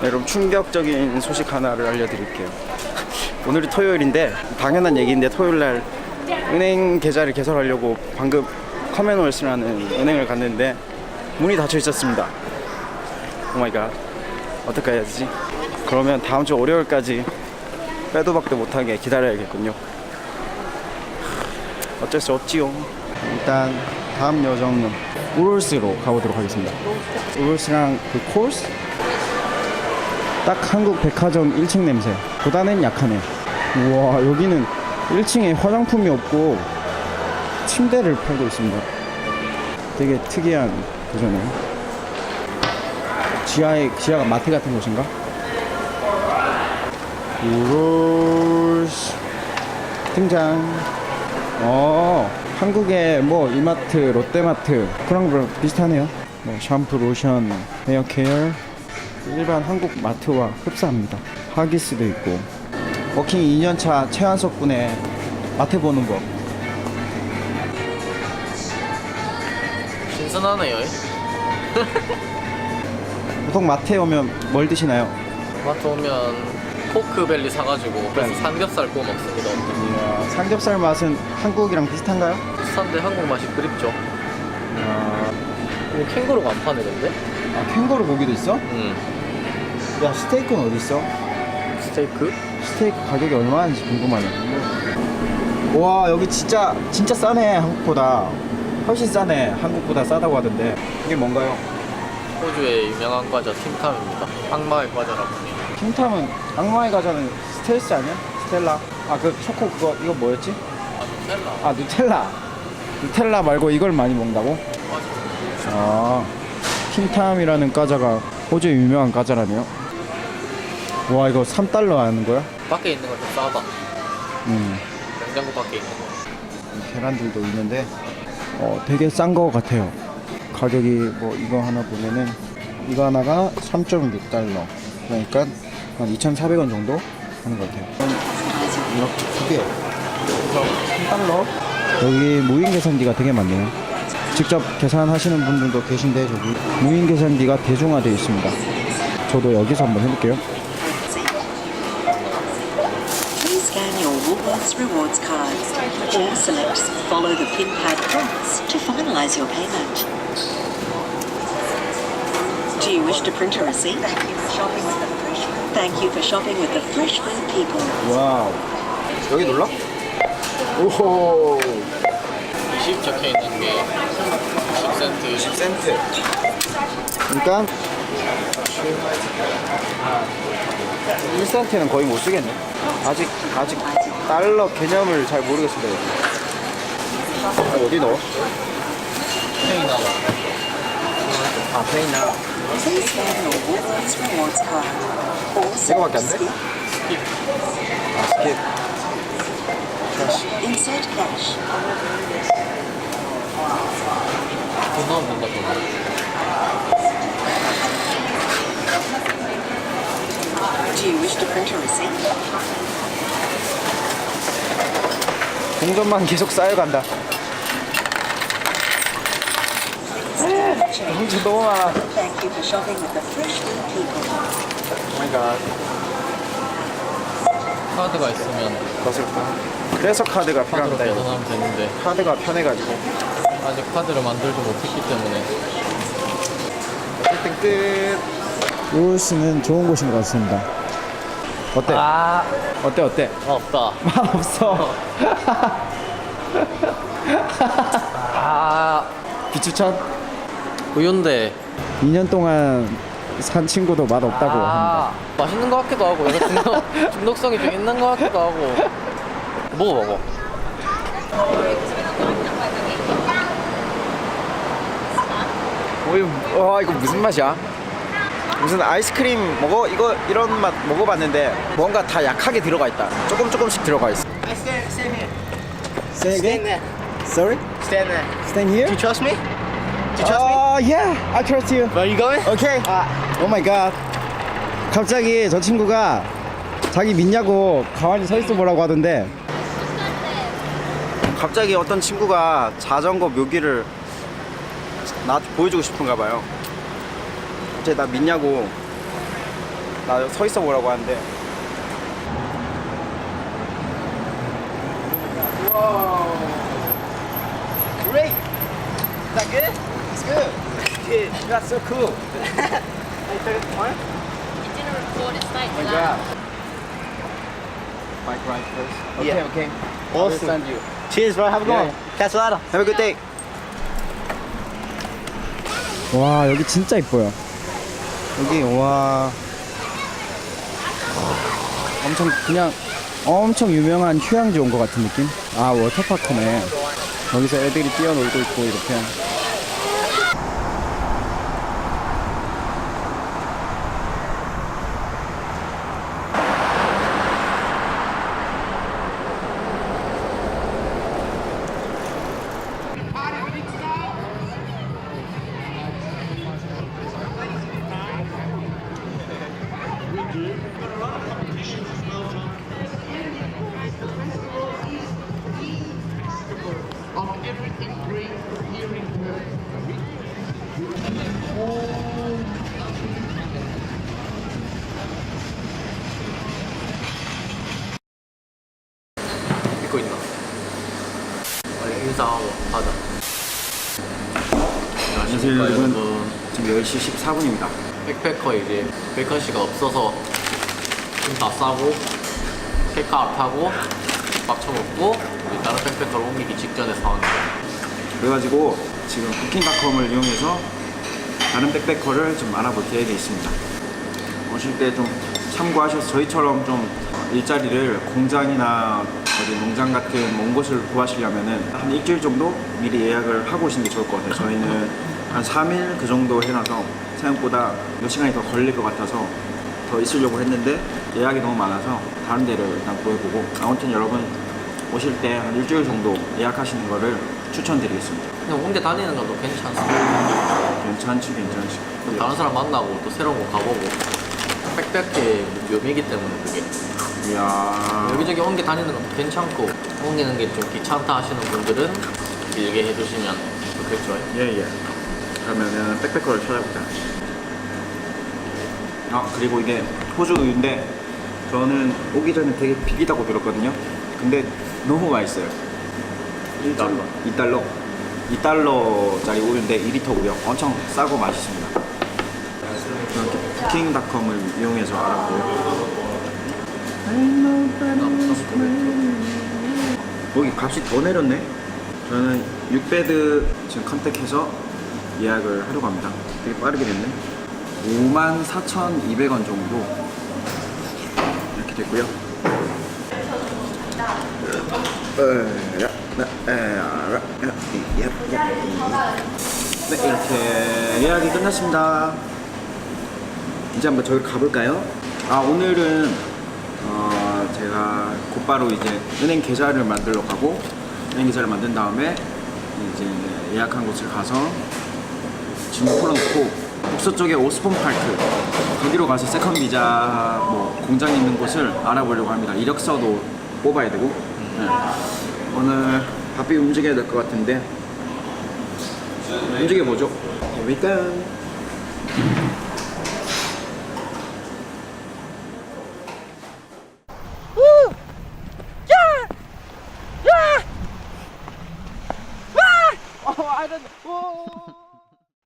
네, 여러분 충격적인 소식 하나를 알려드릴게요. 오늘이 토요일인데 당연한 얘기인데 토요일 날 은행 계좌를 개설하려고 방금 커맨월스라는 은행을 갔는데 문이 닫혀 있었습니다. 오마이갓 어떻게 해야 되지? 그러면 다음 주 월요일까지 빼도 박도 못하게 기다려야겠군요. 어쩔 수 없지요. 일단 다음 여정은 우롤스로 가보도록 하겠습니다. 우롤스랑 그 코스 딱 한국 백화점 1층 냄새. 보다는 약하네. 우와 여기는 1층에 화장품이 없고 침대를 팔고 있습니다. 되게 특이한 구조네요. 지하에 지하가 마트 같은 곳인가? 우롤스. 등장. 어 한국의 뭐 이마트 롯데마트 그런 거랑 비슷하네요. 뭐 샴푸 로션 헤어 케어 일반 한국 마트와 흡사합니다. 하기스도 있고 워킹 2년차 최한석 군의 마트 보는 법. 신선하네요. 보통 마트에 오면 뭘 드시나요? 마트 오면 포크벨리 사가지고 그래서 삼겹살 구워 먹습니다. 이야, 삼겹살 맛은 한국이랑 비슷한가요? 비슷한데 한국 맛이 그립죠. 아, 뭐 캥거루가 안 파네 근데? 아 캥거루 고기도 있어? 응. 야 스테이크는 어디 있어? 스테이크? 스테이크 가격이 얼마인지 궁금하네. 와 여기 진짜 진짜 싸네 한국보다 훨씬 싸네 한국보다 싸다고 하던데 이게 뭔가요? 호주의 유명한 과자 틴탐입니다. 악마의 과자라고 해요. 킹탐은 악마의 과자는 스텔스 아니야? 스텔라 아 그 초코 그거 이거 뭐였지? 아 누텔라. 아 누텔라 누텔라 말고 이걸 많이 먹는다고? 맞아. 아 킹탐이라는 과자가 호주의 유명한 과자라네요 와 이거 3달러 하는 거야? 밖에 있는 건좀 싸다. 음 냉장고 밖에 있는 거. 계란들도 있는데 어 되게 싼 거 같아요 가격이 뭐 이거 하나 보면은 이거 하나가 3.6달러 그러니까 한 2,400원 정도 하는 것 같아요 이렇게 두 개. 그래서 3달러. 여기 무인 계산기가 되게 많네요. 직접 계산하시는 분들도 계신데 저기 무인 계산기가 대중화되어 있습니다. 저도 여기서 한번 해볼게요. scan your Woolworths rewards cards or select follow the pin pad prompts to finalise your payment. Do you wish to print a receipt? Thank you for shopping with the fresh food people. 와우. 여기 놀라? 오호. 20 적혀 있는 게 10센트. 10센트. 그러니까 1센트는 거의 못 쓰겠네. 아직 아직 달러 개념을 잘 모르겠습니다. 여기. 어디 넣어? 아 your Woolworths rewards card or 이거밖에 안 돼? 아 스킵. insert cash. 돈 된다 돈. Do you wish to print a receipt? 동전만 계속 쌓여간다. 동전 너무 많아. Thank you for shopping with the fresh food people. 오마이갓. 카드가 있으면 거슬다. 그래서 카드가 카드로 필요합니다. 이거. 계산하면 되는데 카드가 편해가지고. 아직 카드를 만들지 못했기 때문에 어쨌든 끝. 루스는 좋은 곳인 것 같습니다. 어때? 아 어때 어때? 없다. 맛 없어. 아 비추천? 우유인데 2년 동안 산 친구도 맛 없다고 합니다. 아 맛있는 것 같기도 하고 약간 중독, 중독성이 좀 있는 것 같기도 하고 먹어 먹어. 오이, 와 이거 무슨 맛이야? 무슨 아이스크림 먹어? 이거 이런 맛 먹어봤는데 뭔가 다 약하게 들어가 있다. 조금 조금씩 들어가 있어. I stand, stand here. Say Stand there. Sorry? Stand there. Stand here? Do you trust me? Do you trust me? Oh yeah, I trust you. Where are you going? Okay. Oh my god. 갑자기 저 친구가 자기 믿냐고 가만히 서 있어 보라고 하던데 갑자기 어떤 친구가 자전거 묘기를 나한테 보여주고 싶은가 봐요. 갑자기 나 믿냐고 나 서 있어 보라고 하는데. Great. Is that good? It's good. Good. That's so cool. Are you taking one? It didn't record, it's like my that. God. Bike ride first. Okay, Yeah. okay. Awesome. send you. Cheers, bro. Have a good Yeah. one. Catch you later. Have a good day. 와 여기 진짜 이뻐요. 여기 와 엄청 그냥 엄청 유명한 휴양지 온 것 같은 느낌? 아 워터파크네. 여기서 애들이 뛰어놀고 있고 이렇게. 믿고 있나? 빨리 인사하고 하자. 안녕하세요, 여러분. 지금 10시 14분입니다. 백패커 이제 백커시가 없어서 좀 다 싸고 캐카 타고 밥 처먹고 이제 다른 백패커를 옮기기 직전에 상황. 그래가지고 지금 부킹닷컴을 이용해서 다른 백패커를 좀 알아볼 계획이 있습니다. 오실 때 좀 참고하셔서 저희처럼 좀 일자리를 공장이나 어디 농장 같은 먼 곳을 구하시려면은 한 일주일 정도 미리 예약을 하고 오시는 게 좋을 것 같아요. 저희는 한 3일 그 정도 해놔서 생각보다 몇 시간이 더 걸릴 것 같아서 더 있으려고 했는데 예약이 너무 많아서 다른 데를 일단 구해보고 아무튼 여러분 오실 때 한 일주일 정도 예약하시는 거를 추천드리겠습니다. 그냥 옮겨 다니는 것도 괜찮습니다. 괜찮지 괜찮지. 또 다른 사람 만나고 또 새로운 거 가보고 백패크의 묘미이기 때문에 그게 이야. 여기저기 옮겨 다니는 것도 괜찮고 옮기는 게 좀 귀찮다 하시는 분들은 길게 해주시면 좋겠죠. 예 예. 그러면은 백패커를 찾아보자. 아 그리고 이게 호주 우유인데 저는 오기 전에 되게 비비다고 들었거든요. 근데 너무 맛있어요. 1달러. 2달러. 2달러짜리 우유인데 2리터고요. 엄청 싸고 맛있습니다. 이렇게 부킹닷컴을 이용해서 알아보고요. 여기 값이 더 내렸네. 저는 6배드 지금 컨택해서 예약을 하려고 합니다. 되게 빠르게 됐네. 54,200원 정도 이렇게 됐고요. 네, 이렇게 예약이 끝났습니다. 이제 한번 저기 가볼까요? 아, 오늘은 어, 제가 곧바로 이제 은행 계좌를 만들러 가고 은행 계좌를 만든 다음에 이제 예약한 곳을 가서 짐 풀어놓고 북서 쪽에 오스폰 파크 거기로 가서 세컨 비자 뭐 공장 있는 곳을 알아보려고 합니다. 이력서도 뽑아야 되고 네. 오늘 바삐 움직여야 될 것 같은데 움직여 보죠. We